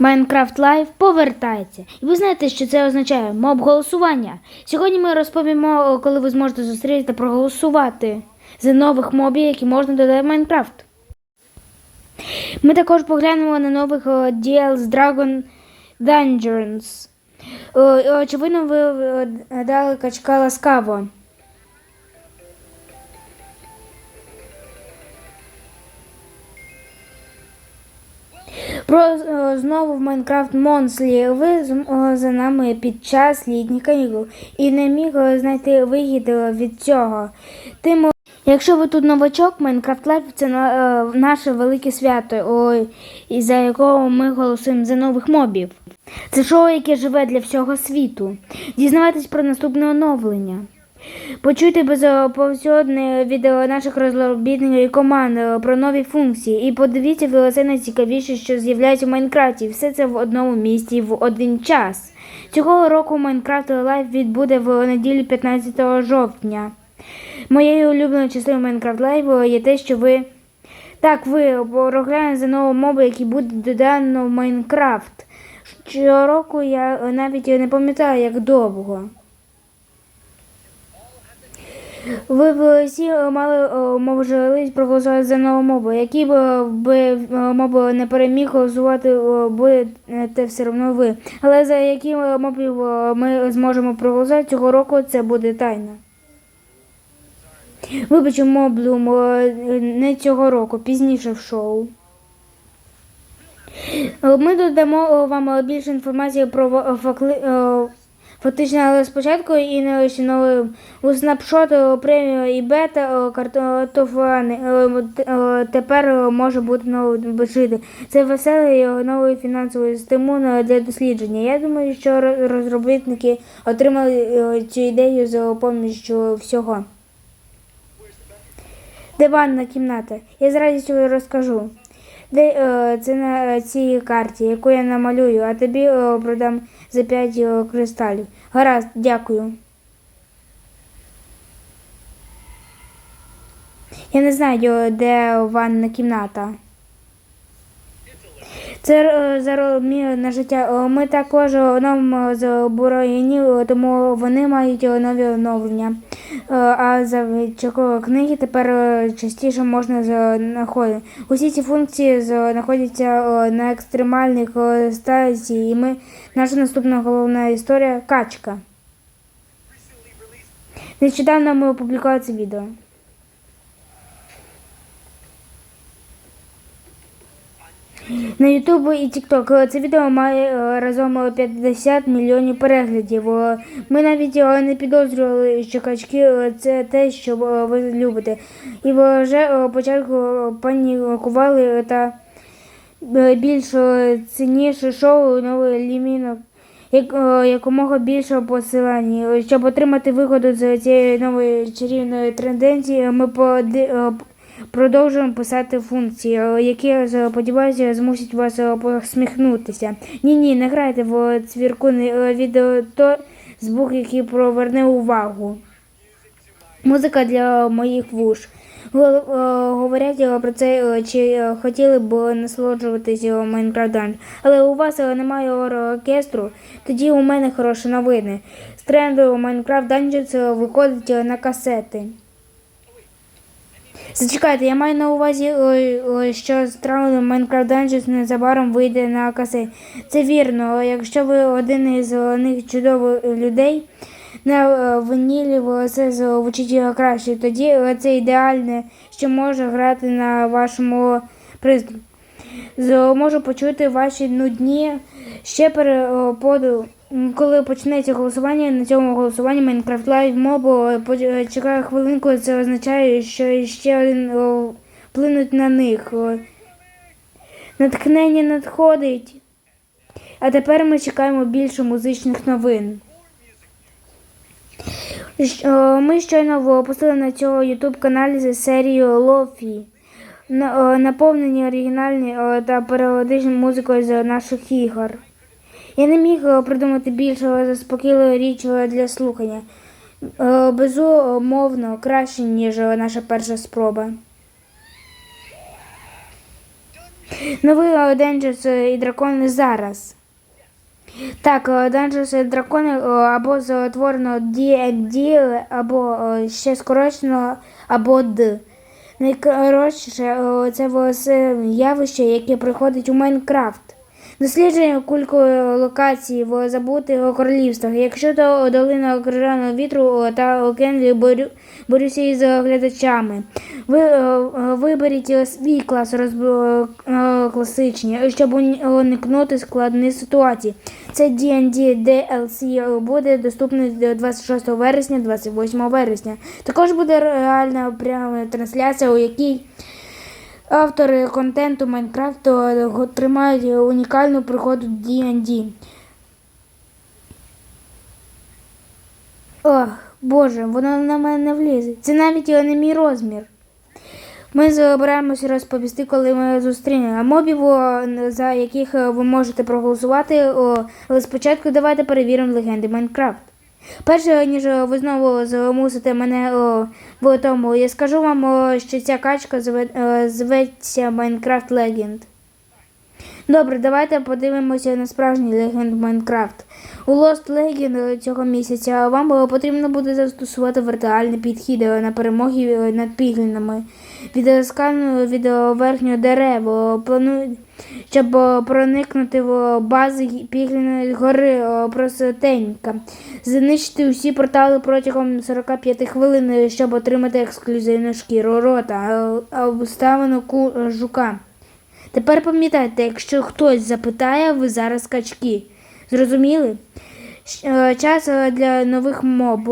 Minecraft Live повертається. І ви знаєте, що це означає моб голосування. Сьогодні ми розповімо, коли ви зможете зустріти та проголосувати за нових мобів, які можна додати в Майнкрафт. Ми також поглянемо на нових DL з Dragon Dungeons. Очевидно, ви дали качка ласкаво. Про е, знову в Майнкрафт Монслі. Ви е, за нами під час літніх канікул і не міг е, знайти вихід е, від цього. Тим, якщо ви тут новачок, Майнкрафт Лайф це наше велике свято, за якого ми голосуємо за нових мобів. Це шоу, яке живе для всього світу. Дізнавайтесь про наступне оновлення. Почуйте безповсюдне відео наших розробітників і команд е, про нові функції і подивіться все найцікавіше, що з'являється в Майнкрафті. Все це в одному місці в один час. Цього року Майнкрафт Лайф відбуде в неділю 15 жовтня. Моєю улюбленою частиною Майнкрафт Лайву є те, що ви. Так, ви проглянули за нову мобу, які буде додано в Майнкрафт. Щороку я е, навіть не пам'ятаю, як довго. Ви б всі е, мали е, можливість проголосувати за нову мову. Які б е, е, не переміг голосувати, е, будете все одно ви. Але за які е, мобів е, ми зможемо проголосувати цього року, це буде тайна. Вибачте, моблум е, не цього року, пізніше в шоу. Е, Ми додамо е, вам е, більше інформації про факли, е, фактично, але спочатку і не лише новий у снапшот е, премію і бета е, картофани е, е, тепер е, може бути новий жити. Це веселий е, новий фінансовий стимул е, для дослідження. Я думаю, що ро- розробники отримали е, цю ідею за допомогою всього. Де ванна кімната? Я з радістю розкажу. Де е, це на цій карті, яку я намалюю, а тобі е, продам за 5 е, кристалів. Гаразд, дякую. Я не знаю, де ванна кімната. Це е, заробляє на життя. Е, Ми також оновимо з тому вони мають е, нові оновлення. Е, А завдяки книги тепер е, частіше можна знаходити. Усі ці функції знаходяться е, на екстремальних стадії, і ми наша наступна головна історія качка. Нещодавно ми опублікували це відео. На Ютуб і Тікток це відео має е, разом 50 мільйонів переглядів. Е, Ми навіть е, не підозрювали, що качки е, це те, що е, ви любите. І вже е, початку панікували та е, більш е, цінніше шоу новий лімінок. Як, е, якомога більше посилань. Щоб отримати вигоду з цієї нової чарівної тенденції, ми поди, е, продовжуємо писати функції, е, які, е, сподіваюся, змусять вас е, посміхнутися. Ні, ні, не грайте в цвірку відео то звук, який приверне увагу. Музика для моїх вуш. Говорять про це, чи хотіли б насолоджуватися Майнкрафт Dungeon. Але у вас немає оркестру, тоді у мене хороші новини. З тренду Майнкрафт Dungeons виходить на касети. Зачекайте, я маю на увазі, що травми Minecraft Dungeons незабаром вийде на каси. Це вірно, якщо ви один із них чудових людей, на е, винілі все звучить краще. Тоді це ідеальне, що може грати на вашому пристрої. Можу почути ваші нудні ще переподу. Коли почнеться голосування, на цьому голосуванні Minecraft Live Mob чекає хвилинку, це означає, що ще один о, вплинуть на них. Натхнення надходить. А тепер ми чекаємо більше музичних новин. Ми щойно випустили на цьому YouTube каналі серію Лофі. Наповнені оригінальні та періодичною музикою з наших ігор. Я не міг е, придумати більшого заспокійливого річ е, для слухання. Е, Безумовно, краще, ніж е, наша перша спроба. Новий е, Dangerous і дракони зараз. Так, е, Dangerous і дракони е, або затворено D&D, або е, ще скорочено, або D. Найкоротше, е, це явище, яке приходить у Майнкрафт. Дослідження кульку локацій в забутих королівствах. Якщо то долина крижаного вітру та Окенлі борю, борюся із глядачами. Ви виберіть свій клас класичні, щоб уникнути складних ситуацій. Це D&D DLC буде доступний до 26 вересня, 28 вересня. Також буде реальна пряма трансляція, у якій Автори контенту Майнкрафту отримають унікальну пригоду D&D. Ох, боже, воно на мене не влізе. Це навіть не мій розмір. Ми збираємося розповісти, коли ми зустрінемо мобів, за яких е, ви можете проголосувати. Але спочатку давайте перевіримо легенди Майнкрафт. Перше, ніж ви знову змусите мене в тому, я скажу вам, що ця качка е, зветься Minecraft Legend. Добре, давайте подивимося на справжній легенд Майнкрафт. У Lost Legend цього місяця вам е, потрібно буде застосувати віртуальний підхід е, на перемоги е, над піглінами. Від від е, верхнього дерева планують, щоб е, проникнути в бази пігліної гори е, простенька. Знищити усі портали протягом 45 хвилин, е, щоб отримати ексклюзивну шкіру рота, е, обставину ку жука. Тепер пам'ятайте, якщо хтось запитає, ви зараз качки. Зрозуміли? Е, Час е, для нових моб.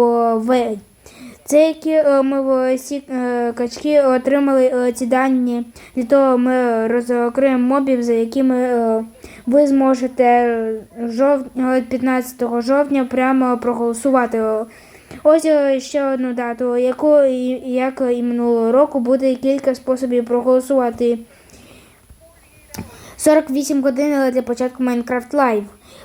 Це які е, ми всі е, качки отримали е, ці дані. Для того ми розкриємо мобів, за якими ви зможете е, е, 15 жовтня прямо проголосувати. Ось ще одну дату, яку як і минулого року буде кілька способів проголосувати. 48 годин для початку Minecraft Live.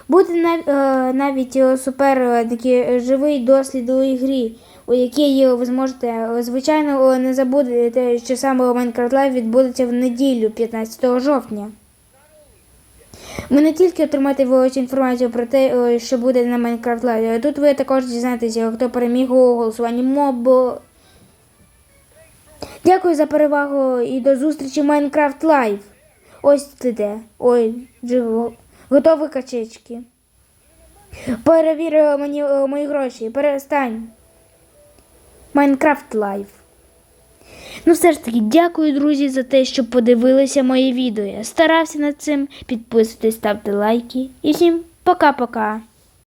Буде нав- навіть супер такий живий дослід у ігрі, у якій ви зможете, е, звичайно, е, не забудете, що саме Minecraft Live відбудеться в неділю, 15 жовтня. Ви не тільки отримаєте величу інформацію про те, е, що буде на Minecraft Live, а тут ви також дізнаєтеся, хто переміг у голосуванні моб. Дякую за перевагу і до зустрічі в Minecraft Live. Ось ти де. Ой, живо. Готові качечки. Перевір е, мені е, мої гроші. Перестань. Майнкрафт Лайв. Ну, все ж таки, дякую, друзі, за те, що подивилися моє відео. Я старався над цим. Підписуйтесь, ставте лайки. І всім пока-пока.